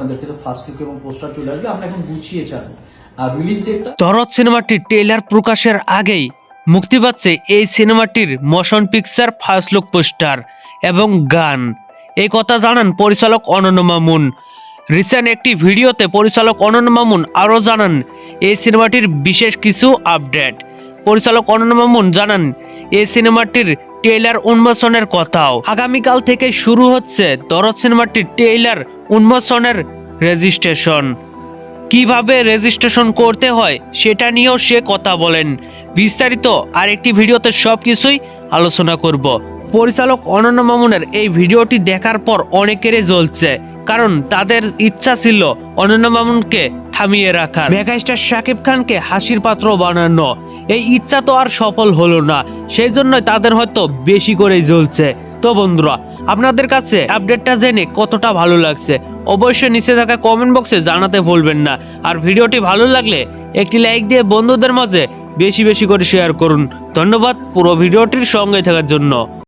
আপনাদেরকে তো first look এবং পোস্টার চলে আসবে, আমরা এখন গুছিয়ে ছাড়বো। আর রিলিজ ডেটটা দরদ সিনেমাটির ট্রেলার প্রকাশের আগেই মুক্তি পাচ্ছে এই সিনেমাটির motion picture first look poster এবং গান। এই কথা জানান পরিচালক অনন্য মামুন। রিসেন্ট একটি ভিডিওতে পরিচালক অনন্য মামুন আরও জানান, এই সিনেমাটির বিশেষ কিছু আপডেট পরিচালক অনন্য মামুন জানান, এই সিনেমাটির ট্রেলার উন্মোচনের কথাও। আগামীকাল থেকে শুরু হচ্ছে দরদ সিনেমাটির ট্রেলার উন্মোচনের রেজিস্ট্রেশন। কীভাবে রেজিস্ট্রেশন করতে হয় সেটা নিয়েও সে কথা বলেন। বিস্তারিত আরেকটি ভিডিওতে সব কিছুই আলোচনা করব। পরিচালক অনন্য মামুনের এই ভিডিওটি দেখার পর অনেকেরই জ্বলছে, কারণ তাদের ইচ্ছা ছিল অনন্য মামুনকে থামিয়ে রাখার। মেগাস্টার শাকিব খানকে হাসির পাত্র বানানো। এই ইচ্ছা তো আর সফল হলো না, সেই জন্যই তাদের হয়তো বেশি করেই জ্বলছে। তো বন্ধুরা, আপনাদের কাছে আপডেটটা জেনে কতটা ভালো লাগছে, অবশ্যই নিচে থাকা কমেন্ট বক্সে জানাতে ভুলবেন না। আর ভিডিওটি ভালো লাগলে একটি লাইক দিয়ে বন্ধুদের মাঝে বেশি বেশি করে শেয়ার করুন। ধন্যবাদ পুরো ভিডিওটির সঙ্গে থাকার জন্য।